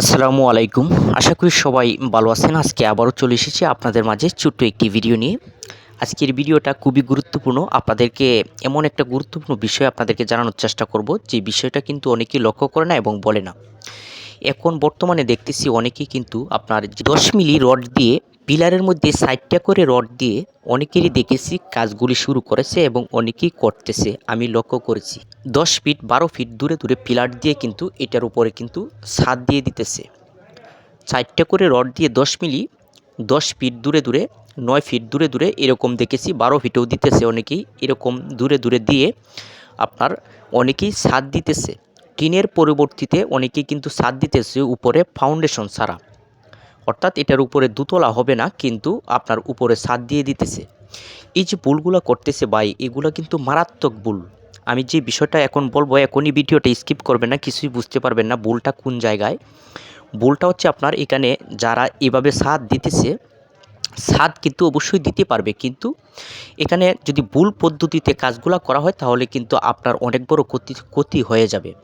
আসসালামু আলাইকুম। আশা করি সবাই ভালো আছেন। আজকে আবারও চলে এসেছি আপনাদের মাঝে ছোট্ট একটি ভিডিও নিয়ে। আজকের ভিডিওটা খুবই গুরুত্বপূর্ণ। আপনাদেরকে এমন একটা গুরুত্বপূর্ণ বিষয় আপনাদেরকে জানানোর চেষ্টা করব, যে বিষয়টা কিন্তু অনেকেই লক্ষ্য করে না এবং বলে না। এখন বর্তমানে দেখতেছি অনেকেই কিন্তু আপনার দশ মিলি রড দিয়ে পিলারের মধ্যে সাইডটা করে রড দিয়ে অনেকেরই দেখেছি কাজগুলি শুরু করেছে এবং অনেকেই করতেছে, আমি লক্ষ্য করেছি। দশ ফিট বারো ফিট দূরে দূরে পিলার দিয়ে কিন্তু এটার উপরে কিন্তু ছাদ দিয়ে দিতেছে। চারটা করে রড দিয়ে দশ মিলি দশ ফিট দূরে দূরে, নয় ফিট দূরে দূরে এরকম দেখেছি, বারো ফিটেও দিতেছে অনেকেই, এরকম দূরে দূরে দিয়ে আপনার অনেকেই ছাদ দিতেছে। টিনের পরিবর্তিতে অনেকেই কিন্তু ছাদ দিতেছে উপরে ফাউন্ডেশন ছাড়া। অর্থাৎ এটার উপরে দুতলা হবে না, কিন্তু আপনার উপরে ছাদ দিয়ে দিতেছে। এই যে ভুলগুলো করতেছে ভাই, এগুলো কিন্তু মারাত্মক ভুল। আমি যে বিষয়টা এখন বলব, এখনই ভিডিওটা স্কিপ করবেন না, কিছুই বুঝতে পারবেন না বুলটা কোন জায়গায়। বুলটা হচ্ছে আপনার এখানে যারা এভাবে ছাদ দিতেছে ছাদ কিন্তু অবশ্যই দিতে পারবে। কিন্তু এখানে যদি ভুল পদ্ধতিতে কাজগুলো করা হয়, তাহলে কিন্তু আপনার অনেক বড় ক্ষতি ক্ষতি হয়ে যাবে।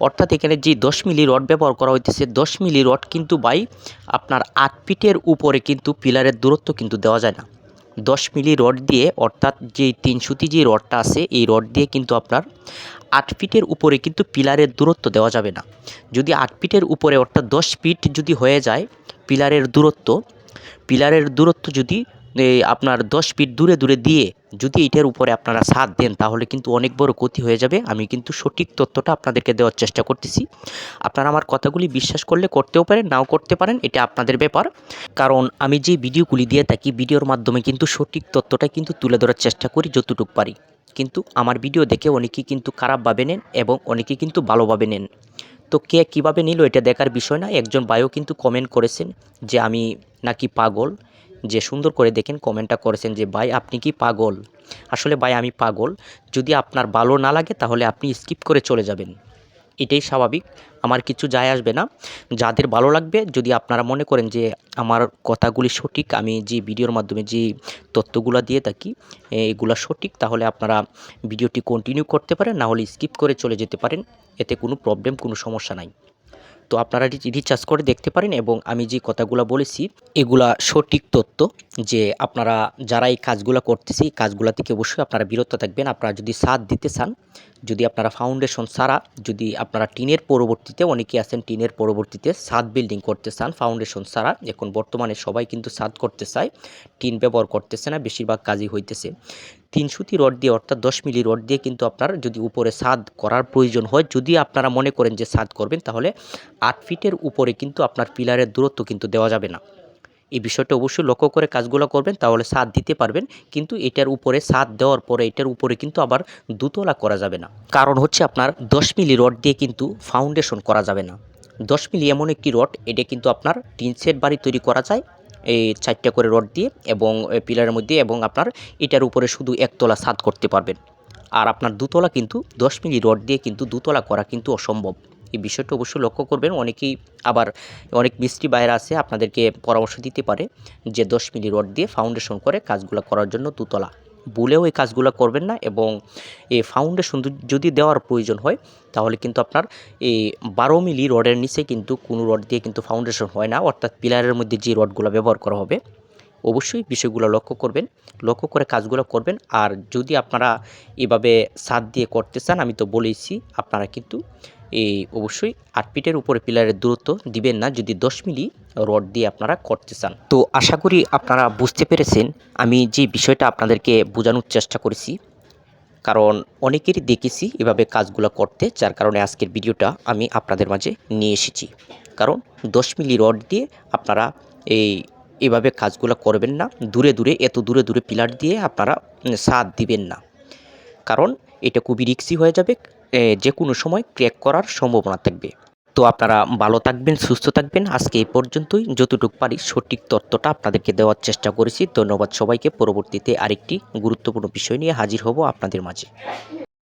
অর্থাৎ এখানে যে দশ মিলি রড ব্যবহার করা হইতেছে, দশ মিলি রড কিন্তু বাই আপনার আট ফিটের উপরে কিন্তু পিলারের দূরত্ব কিন্তু দেওয়া যায় না। দশ মিলি রড দিয়ে, অর্থাৎ যে তিন সুতি যে রডটা আছে, এই রড দিয়ে কিন্তু আপনার আট ফিটের উপরে কিন্তু পিলারের দূরত্ব দেওয়া যাবে না। যদি আট ফিটের উপরে, অর্থাৎ দশ ফিট যদি হয়ে যায়, পিলারের দূরত্ব পিলারের দূরত্ব যদি আপনার দশ ফিট দূরে দূরে দিয়ে যদি এটার উপরে আপনারা সাথ দেন, তাহলে কিন্তু অনেক বড় ক্ষতি হয়ে যাবে। আমি কিন্তু সঠিক তথ্যটা আপনাদেরকে দেওয়ার চেষ্টা করতেছি। আপনারা আমার কথাগুলি বিশ্বাস করলে করতেও পারেন, নাও করতে পারেন, এটা আপনাদের ব্যাপার। কারণ আমি যে ভিডিওগুলি দিয়ে থাকি, ভিডিওর মাধ্যমে কিন্তু সঠিক তথ্যটা কিন্তু তুলে ধরার চেষ্টা করি যতটুকু পারি। কিন্তু আমার ভিডিও দেখে অনেকেই কিন্তু খারাপভাবে নেন এবং অনেকেই কিন্তু ভালোভাবে নেন। তো কে কীভাবে নিল এটা দেখার বিষয় না, একজন ভাইও কিন্তু কমেন্ট করেছেন যে আমি নাকি পাগল? যে সুন্দর করে দেখেন কমেন্টটা করেছেন যে, ভাই, আপনি কি পাগল? আসলে ভাই, আমি পাগল। যদি আপনার ভালো না লাগে, তাহলে আপনি স্কিপ করে চলে যাবেন। এটাই স্বাভাবিক। আমার কিছু যায় আসবে না। যাদের ভালো লাগবে, যদি আপনারা মনে করেন যে, আমার কথাগুলি সঠিক, আমি যে ভিডিওর মাধ্যমে যে তথ্যগুলো দিয়ে থাকি এগুলো সঠিক, তাহলে আপনারা ভিডিওটি কন্টিনিউ করতে পারেন। না হলে স্কিপ করে চলে যেতে পারেন। এতে কোনো প্রবলেম কোনো সমস্যা নাই। তো আপনারা রিচার্জ করে দেখতে পারেন এবং আমি যে কথাগুলো বলেছি, এগুলা সঠিক তথ্য যে আপনারা যারা এই কাজগুলো করতেছে, এই কাজগুলো থেকে অবশ্যই আপনারা বিরত থাকবেন। আপনারা যদি সাথ দিতে চান, যদি আপনারা ফাউন্ডেশন ছাড়া, যদি আপনারা টিনের পরবর্তীতে অনেকে আছেন টিনের পরবর্তীতে ছাদ বিল্ডিং করতে চান ফাউন্ডেশন ছাড়া, এখন বর্তমানে সবাই কিন্তু ছাদ করতে চায়, টিন ব্যবহার করতেছে না, বেশিরভাগ কাজই হইতেছে। তিন সুতি রড দিয়ে, অর্থাৎ দশ মিলি রড দিয়ে কিন্তু আপনার যদি উপরে ছাদ করার প্রয়োজন হয়, যদি আপনারা মনে করেন যে ছাদ করবেন, তাহলে আট ফিটের উপরে কিন্তু আপনার পিলারের দূরত্ব কিন্তু দেওয়া যাবে না। এই বিষয়টা অবশ্যই লক্ষ্য করে কাজগুলো করবেন, তাহলে ছাদ দিতে পারবেন, কিন্তু এটার উপরে ছাদ দেওয়ার পরে এটার উপরে কিন্তু আবার দুতলা করা যাবে না। কারণ হচ্ছে আপনার দশ মিলি রড দিয়ে কিন্তু ফাউন্ডেশন করা যাবে না। দশ মিলি এমন একটি রড, এটা কিন্তু আপনার টিন সেট বাড়ি তৈরি করা যায় এই চারটা করে রড দিয়ে এবং পিলারের মধ্যে এবং আপনার এটার উপরে শুধু একতলা ছাদ করতে পারবেন। আর আপনার দুতলা কিন্তু দশ মিলি রড দিয়ে কিন্তু দুতলা করা কিন্তু অসম্ভব। এই বিষয়টা অবশ্যই লক্ষ্য করবেন। অনেকেই আবার অনেক মিস্ত্রি বাইরে আছে, আপনাদেরকে পরামর্শ দিতে পারে যে দশ মিলি রড দিয়ে ফাউন্ডেশন করে কাজগুলো করার জন্য দুতলা। বলেও এই কাজগুলো করবেন না এবং এই ফাউন্ডেশন যদি- দেওয়ার প্রয়োজন হয়, তাহলে কিন্তু আপনার এই বারো মিলি রডের নিচে কিন্তু কোনো রড দিয়ে কিন্তু ফাউন্ডেশন হয় না। অর্থাৎ পিলারের মধ্যে যে রডগুলো ব্যবহার করা হবে অবশ্যই বিষয়গুলো লক্ষ্য করবেন, লক্ষ্য করে কাজগুলো করবেন। আর যদি আপনারা এভাবে সাত দিয়ে করতে চান, আমি তো বলেইছি, আপনারা কিন্তু এই অবশ্যই আট ফিটের উপরে পিলারের দূরত্ব দিবেন না, যদি দশ মিলি রড দিয়ে আপনারা করতে চান। তো আশা করি আপনারা বুঝতে পেরেছেন, আমি যে বিষয়টা আপনাদেরকে বোঝানোর চেষ্টা করেছি। কারণ অনেকেরই দেখেছি এভাবে কাজগুলো করতে, যার কারণে আজকের ভিডিওটা আমি আপনাদের মাঝে নিয়ে এসেছি। কারণ দশ মিলি রড দিয়ে আপনারা এই এভাবে কাজগুলো করবেন না। দূরে দূরে, এত দূরে দূরে পিলার দিয়ে আপনারা সাথ দিবেন না। কারণ এটা খুবই রিক্সি হয়ে যাবে যে কোনো সময় ক্র্যাক করার সম্ভাবনা থাকবে। তো আপনারা ভালো থাকবেন, সুস্থ থাকবেন। আজকে এই পর্যন্তই। যতটুকু পারি সঠিক তথ্যটা আপনাদেরকে দেওয়ার চেষ্টা করেছি। ধন্যবাদ সবাইকে। পরবর্তীতে আরেকটি গুরুত্বপূর্ণ বিষয় নিয়ে হাজির হব আপনাদের মাঝে।